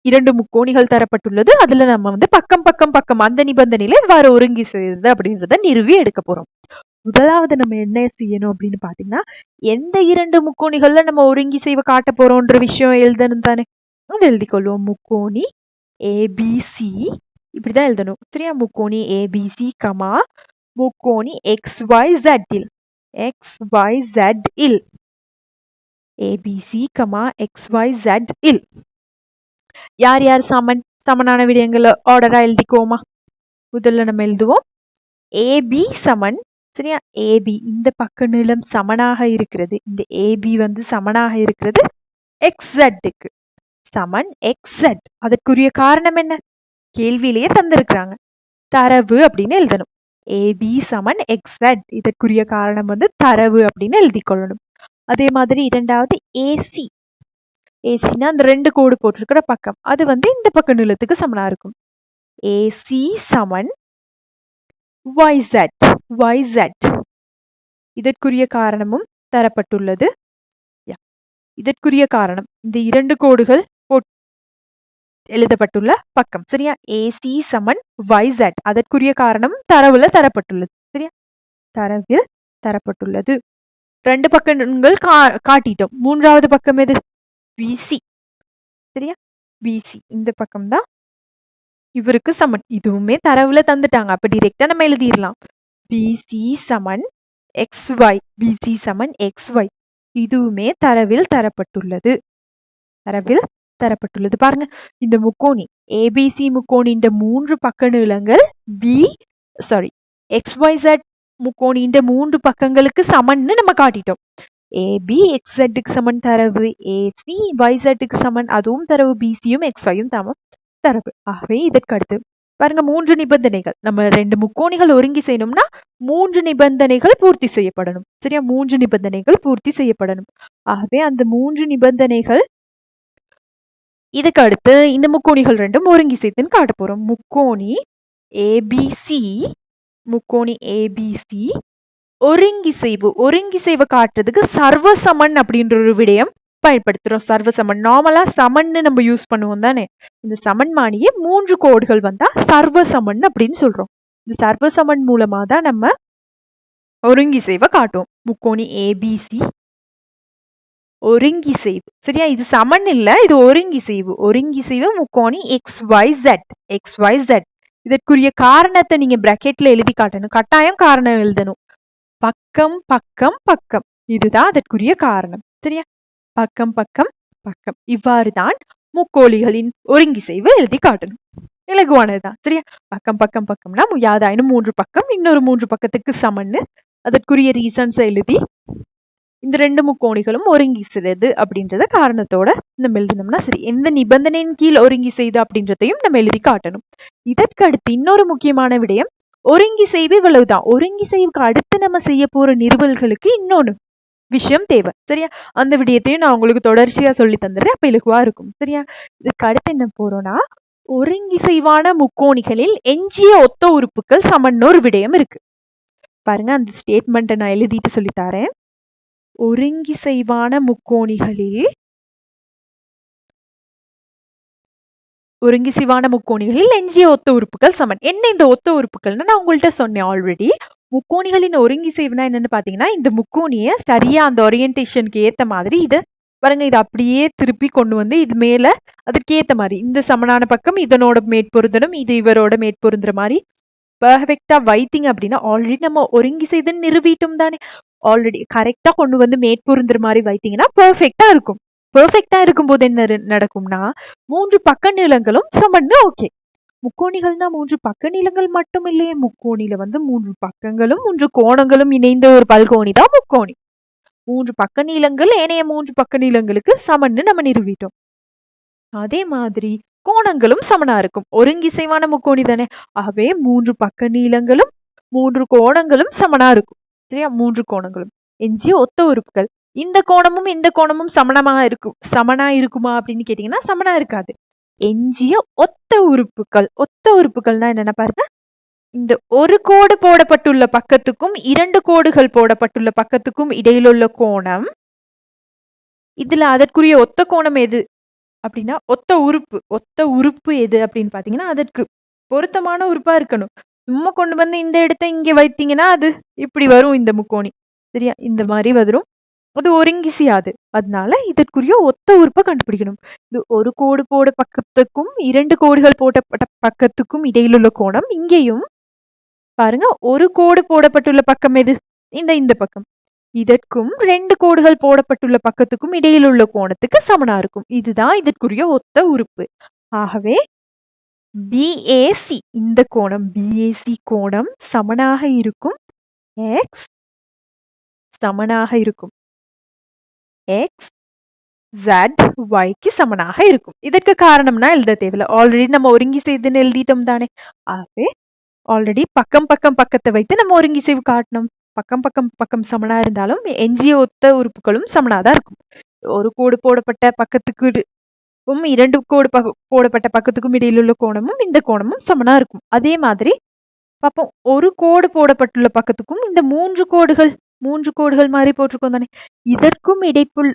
இரண்டு முக்கோணிகள் தரப்பட்டுள்ளது. அதுல நம்ம வந்து பக்கம் பக்கம் பக்கம் அந்த நிபந்தனையில இவ்வாறு ஒருங்கி செய்யுது அப்படின்றத நிறுவி எடுக்க போறோம். முதலாவது நம்ம என்ன செய்யணும் அப்படின்னு பாத்தீங்கன்னா எந்த இரண்டு முக்கோணிகள்ல நம்ம ஒருங்கி செய்வ காட்ட போறோம்ன்ற விஷயம் எழுதணும் தானே? எழுதி எழுதிக்கொள்வோம் முக்கோணி ஏபிசி இப்படிதான் எழுதணும். சரியா? முக்கோணி ஏபிசி கமா முக்கோணி எக்ஸ் ஒய் ஜெட் இல் X Y Z will A B C comma X Y Z இல் யார் யார் சமன் சமனான விடயங்களை ஆர்டரா எழுதிக்கோமா முதல்ல நம்ம எழுதுவோம். ஏபி சமன் சரியா? ஏபி இந்த பக்க நீளம் சமனாக இருக்கிறது. இந்த ஏபி வந்து சமனாக இருக்கிறது. எக்ஸட்டுக்கு சமன் எக்ஸட் அதற்குரிய காரணம் என்ன? கேள்வியிலேயே தந்திருக்கிறாங்க. தரவு அப்படின்னு எழுதணும். ஏபி சமன் எக்ஸட் இதற்குரிய காரணம் வந்து தரவு அப்படின்னு எழுதி கொள்ளணும் அதே மாதிரி இரண்டாவது ஏசி ஏசினா அந்த ரெண்டு கோடு போட்டிருக்கிற பக்கம். அது வந்து இந்த பக்க நிலத்துக்கு சமனா இருக்கும். ஏசி சமன் YZ YZ இதற்குரிய காரணமும் தரப்பட்டுள்ளது. இதற்குரிய காரணம். இந்த இரண்டு கோடுகள் போட்- எழுதப்பட்டுள்ள பக்கம். சரியா? ஏசி சமன் வைசட் அதற்குரிய காரணம் தரவுல தரப்பட்டுள்ளது. சரியா? தரவில் தரப்பட்டுள்ளது. ரெண்டு பக்கங்கள் கா- காட்டிட்டோம். மூன்றாவது பக்கம் எது? பிசி சரியா? பிசி இந்த பக்கம் தான் இவருக்கு சமன். இதுவுமே தரவுல தந்துட்டாங்க. அப்ப டிரெக்டா நம்ம எழுதிடலாம். பிசி சமன் எக்ஸ் ஒய் பிசி சமன் எக்ஸ் ஒய் இதுவுமே தரவில் தரப்பட்டுள்ளது. தரவில் தரப்பட்டுள்ளது. பாருங்க இந்த முக்கோணி ஏபிசி முக்கோணின்ற மூன்று பக்க நீளங்கள் B sorry X Y Z முக்கோணின்ற மூன்று பக்கங்களுக்கு சமன்னு நம்ம காட்டிட்டோம். ஏபி எக்ஸ் சமன் தரவு. ஏசி வைசட்டுக்கு சமன். அதுவும் தரவு. பிசியும் எக்ஸ் ஒய்யும் தரவு. ஆகவே இதற்கு அடுத்து பாருங்க மூன்று நிபந்தனைகள். நம்ம ரெண்டு முக்கோணிகள் ஒருங்கி செய்யணும்னா மூன்று நிபந்தனைகள் பூர்த்தி செய்யப்படணும். சரியா? மூன்று நிபந்தனைகள் பூர்த்தி செய்யப்படணும். ஆகவே அந்த மூன்று நிபந்தனைகள் இதுக்கு அடுத்து இந்த முக்கோணிகள் ரெண்டும் ஒருங்கி செய்துன்னு காட்ட போறோம். முக்கோணி ஏபிசி முக்கோணி ஏபிசி ஒருங்கிசைவு ஒருங்கிசைவு காட்டுறதுக்கு சர்வசமன் அப்படின்ற ஒரு விடயம் பயன்படுத்துறோம். சர்வசமன் நார்மலா சமன்னு நம்ம யூஸ் பண்ணுவோம் தானே? இந்த சமன்மானியே மூன்று கோடுகள் வந்தா சர்வசமன் அப்படின்னு சொல்றோம். இந்த சர்வசமன் மூலமா தான் நம்ம ஒருங்கிசைவை காட்டும் முக்கோணி ஏபிசி ஒருங்கிசைவு. சரியா? இது சமன் இல்ல இது ஒருங்கிசைவு. ஒருங்கிசைவு முக்கோணி X Y Z X Y Z இதற்குரிய காரணத்தை நீங்க பிராக்கெட்ல எழுதி காட்டணும். கட்டாயம் காரணம் எழுதணும். பக்கம் பக்கம் பக்கம். இதுதான் அதற்குரிய காரணம். சரியா? பக்கம் பக்கம் பக்கம். இவ்வாறுதான் முக்கோழிகளின் ஒருங்கிசைவு எழுதி காட்டணும். இலகுவானதுதான். சரியா? பக்கம் பக்கம் பக்கம்னா யாதாயினும் மூன்று பக்கம் இன்னொரு மூன்று பக்கத்துக்கு சமன்னு அதற்குரிய ரீசன்ஸ் எழுதி இந்த ரெண்டு முக்கோணிகளும் ஒருங்கி செய்தது அப்படின்றத காரணத்தோட நம்ம எழுதினோம்னா சரி எந்த நிபந்தனையின் கீழ் ஒருங்கி செய்து அப்படின்றதையும் நம்ம எழுதி காட்டணும். இதற்கு அடுத்து இன்னொரு முக்கியமான விடயம் ஒருங்கி செய்வு இவ்வளவுதான். ஒருங்கி செய்வுக்கு அடுத்து நம்ம செய்ய போற நிறுவல்களுக்கு இன்னொன்னு விஷயம் தேவை. சரியா? அந்த விடயத்தையும் நான் உங்களுக்கு தொடர்ச்சியா சொல்லி தந்துடுறேன். அப்ப இலகுவா இருக்கும். சரியா? இதுக்கு அடுத்து என்ன போறோம்னா ஒருங்கிசைவான முக்கோணிகளில் எஞ்சிய ஒத்த உறுப்புகள் சமன்னு ஒரு விடயம் இருக்கு. பாருங்க அந்த ஸ்டேட்மெண்ட்டை நான் எழுதிட்டு சொல்லித்தாரேன் தரேன். ஒருங்கிசைவான முக்கோணிகளில் ஒருங்கிசைவான முக்கோணிகளில் எஞ்சிய ஒத்த உறுப்புகள் சமன். என்ன இந்த ஒத்த உறுப்புகள்னு நான் உங்கள்கிட்ட சொன்னேன் ஆல்ரெடி முக்கோணிகளின் ஒருங்கிசைவுனா என்னன்னு பாத்தீங்கன்னா இந்த முக்கோணிய சரியா அந்த ஓரியன்டேஷனுக்கு ஏத்த மாதிரி இதை பாருங்க இது அப்படியே திருப்பி கொண்டு வந்து இது மேல அதற்கு ஏத்த மாதிரி. இந்த சமனான பக்கம் இதனோட மேற்பொருந்தனும் இது இவரோட மேற்பொருந்துற மாதிரி. பர்ஃபெக்டா வைத்திங்க அப்படின்னா ஆல்ரெடி நம்ம ஒருங்கி செய்து நிறுவிட்டோம் தானே ஆல்ரெடி கரெக்டா கொண்டு வந்து மேற்பொருந்துற மாதிரி வைத்தீங்கன்னா பர்ஃபெக்டா இருக்கும். பெர்ஃபெக்டா இருக்கும்போது என்ன நடக்கும்னா மூன்று பக்க நீளங்களும் சமன்னு ஓகே முக்கோணிகள்னா மூன்று பக்க நீளங்கள் மட்டும் இல்லையே. முக்கோணில வந்து மூன்று பக்கங்களும் மூன்று கோணங்களும் இணைந்த ஒரு பல்கோணி தான் முக்கோணி. மூன்று பக்க நீளங்கள் ஏனைய மூன்று பக்க நீளங்களுக்கு சமன்னு நம்ம நிறுவிட்டோம். அதே மாதிரி கோணங்களும் சமனா இருக்கும். ஒருங்கிசைவான முக்கோணி தானே? ஆகவே மூன்று பக்க நீளங்களும் மூன்று கோணங்களும் சமனா இருக்கும். சரியா? மூன்று கோணங்களும். எஞ்சிய ஒத்த உறுப்புகள். இந்த கோணமும் இந்த கோணமும் சமணமா இருக்கும். சமனா இருக்குமா அப்படின்னு கேட்டீங்கன்னா சமனா இருக்காது. எஞ்சிய ஒத்த உறுப்புகள் ஒத்த உறுப்புகள்னா என்னென்ன பாருங்க? இந்த ஒரு கோடு போடப்பட்டுள்ள பக்கத்துக்கும் இரண்டு கோடுகள் போடப்பட்டுள்ள பக்கத்துக்கும் இடையிலுள்ள கோணம் இதுல அதற்குரிய ஒத்த கோணம் எது? அப்படின்னா ஒத்த உறுப்பு. ஒத்த உறுப்பு எது அப்படின்னு பாத்தீங்கன்னா அதற்கு பொருத்தமான உறுப்பா இருக்கணும். சும்மா கொண்டு வந்து இந்த இடத்த இங்க வைத்தீங்கன்னா அது இப்படி வரும் இந்த முக்கோணி. சரியா? இந்த மாதிரி வரும். அது ஒருங்கிசையாது. அதனால இதற்குரிய ஒத்த உறுப்பை கண்டுபிடிக்கணும். இது ஒரு கோடு போட பக்கத்துக்கும் இரண்டு கோடுகள் போடப்பட்ட பக்கத்துக்கும் இடையிலுள்ள கோணம் இங்கேயும் பாருங்க ஒரு கோடு போடப்பட்டுள்ள பக்கம் எது? இந்த இந்த பக்கம். இதற்கும் ரெண்டு கோடுகள் போடப்பட்டுள்ள பக்கத்துக்கும் இடையில் உள்ள கோணத்துக்கு சமனா இருக்கும். இதுதான் இதற்குரிய ஒத்த உறுப்பு. ஆகவே பிஏசி இந்த கோணம் பிஏசி கோணம் சமனாக இருக்கும். எக்ஸ் சமனாக இருக்கும். எக்ஸ் ஜட் ஒய்க்கு சமனாக இருக்கும். இதற்கு காரணம்னா எழுத தேவையில்ல. ஆல்ரெடி நம்ம ஒருங்கி செய்துன்னு எழுதிட்டோம் தானே? ஆகவே ஆல்ரெடி பக்கம் பக்கம் பக்கத்தை வைத்து நம்ம ஒருங்கி செய்வு காட்டணும். பக்கம் பக்கம் பக்கம் சமனா இருந்தாலும் எஞ்சிய ஒத்த உறுப்புகளும் சமனா தான் இருக்கும். ஒரு கோடு போடப்பட்ட பக்கத்துக்கு இரண்டு கோடு போடப்பட்ட பக்கத்துக்கும் இடையில் உள்ள கோணமும் இந்த கோணமும் சமனா இருக்கும். அதே மாதிரி பார்ப்போம் ஒரு கோடு போடப்பட்டுள்ள பக்கத்துக்கும் இந்த மூன்று கோடுகள் மூன்று கோடுகள் மாதிரி போட்டிருக்கோம் தானே? இதற்கும் இடைப்புள்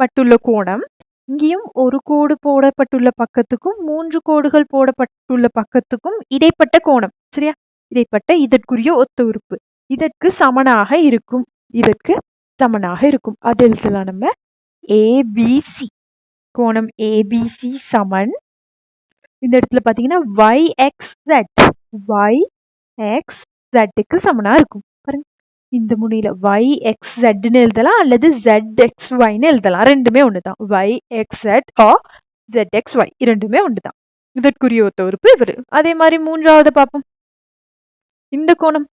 பட்டுள்ள கோணம் இங்கேயும் ஒரு கோடு போடப்பட்டுள்ள பக்கத்துக்கும் மூன்று கோடுகள் போடப்பட்டுள்ள பக்கத்துக்கும் இடைப்பட்ட கோணம் சரியா? இடைப்பட்ட இதற்குரிய ஒத்த உறுப்பு. இதற்கு சமனாக இருக்கும் இதற்கு சமனாக இருக்கும். அது எழுதலாம் நம்ம? ஏபிசி கோணம் ஏபிசி சமன். இந்த இடத்துல பாத்தீங்கன்னா Y X Z Y X ஜெட்டுக்கு சமனா இருக்கும். பாருங்க. இந்த முனையில ஒய் எக்ஸ் ஜெட்னு எழுதலாம் அல்லது ஜெட் எக்ஸ் ஒய்னு எழுதலாம். ரெண்டுமே ஒண்ணுதான். ஒய் எக்ஸ் ஜெட் ஆ ஜெட் எக்ஸ் ஒய் இரண்டுமே ஒண்ணுதான். இதற்குரிய ஒத்த உறுப்பு இவரு. அதே மாதிரி மூன்றாவது பார்ப்போம். இந்த கோணம்.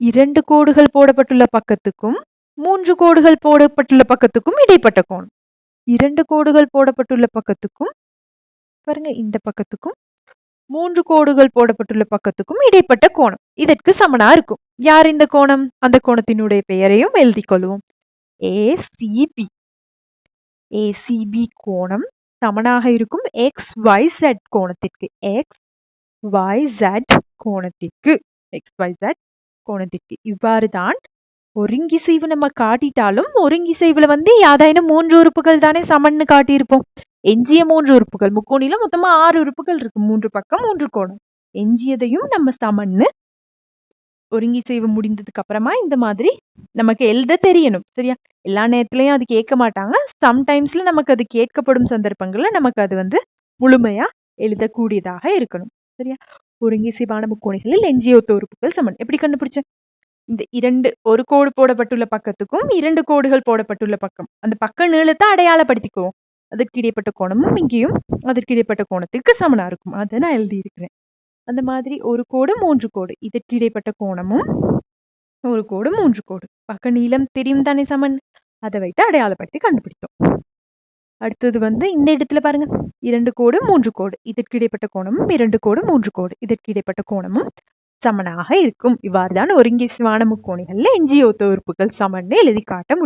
இரண்டு கோடுகள் போடப்பட்டுள்ள பக்கத்துக்கும் மூன்று கோடுகள் போடப்பட்டுள்ள பக்கத்துக்கும் இடைப்பட்ட கோணம். இரண்டு கோடுகள் போடப்பட்டுள்ள பக்கத்துக்கும் பாருங்க இந்த பக்கத்துக்கும் மூன்று கோடுகள் போடப்பட்டுள்ள பக்கத்துக்கும் இடைப்பட்ட கோணம். இதற்கு சமனா இருக்கும். யார் இந்த கோணம்? அந்த கோணத்தினுடைய பெயரையும் எழுதி கொள்வோம். ஏசிபி ஏசிபி கோணம் சமனாக இருக்கும் எக்ஸ் ஒய் ஜெட் கோணத்திற்கு. எக்ஸ் ஒய் ஜெட் கோணத்திற்கு. எக்ஸ் ஒய் ஜெட் கோணத்திற்கு. இவ்வாறு தான் ஒருங்கிசைவு நம்ம காட்டிட்டாலும் ஒருங்கிசைவுல வந்து யாதாயினும் மூன்று உறுப்புகள் தானே சமன்னு காட்டியிருப்போம். எஞ்சிய மூன்று உறுப்புகள். முக்கோணில மொத்தமா ஆறு உறுப்புகள் இருக்கு. மூன்று பக்கம் மூன்று கோணம். எஞ்சியதையும் நம்ம சமன்னு ஒருங்கி செய்வு முடிந்ததுக்கு அப்புறமா இந்த மாதிரி நமக்கு எழுத தெரியணும் சரியா? எல்லா நேரத்துலயும் அது கேட்க மாட்டாங்க. சம்டைம்ஸ்ல நமக்கு அது கேட்கப்படும் சந்தர்ப்பங்கள்ல நமக்கு அது வந்து முழுமையா எழுதக்கூடியதாக இருக்கணும் சரியா? ஒருங்கி ஒருங்கிசைவான முக்கோணிகளில் எஞ்சிய ஒத்த உறுப்புகள் சமன். எப்படி கண்டுபிடிச்ச? இந்த இரண்டு ஒரு கோடு போடப்பட்டுள்ள பக்கத்துக்கும் இரண்டு கோடுகள் போடப்பட்டுள்ள பக்கம். அந்த பக்க நீளத்தை அடையாளப்படுத்திக்குவோம். அதற்கு இடைப்பட்ட கோணமும் இங்கேயும் அதற்கு இடைப்பட்ட கோணத்திற்கு சமனா இருக்கும். அதை நான் எழுதி இருக்கிறேன் அந்த மாதிரி ஒரு கோடு மூன்று கோடு. இதற்கு இடைப்பட்ட கோணமும் ஒரு கோடு மூன்று கோடு. பக்க நீளம் தெரியும் தானே சமன்? அதை வைத்து அடையாளப்படுத்தி கண்டுபிடித்தோம். அடுத்தது வந்து இந்த இடத்துல பாருங்க. இரண்டு கோடு மூன்று கோடு. இதற்கு இடைப்பட்ட கோணமும் இரண்டு கோடு மூன்று கோடு. இதற்கு இடைப்பட்ட கோணமும் சமனாக இருக்கும். இவ்வாறுதான் ஒருங்கிசைவான முக்கோணிகள்ல எஞ்சிய ஒத்த உறுப்புகள் சமன்னு எழுதி காட்ட முடியும்.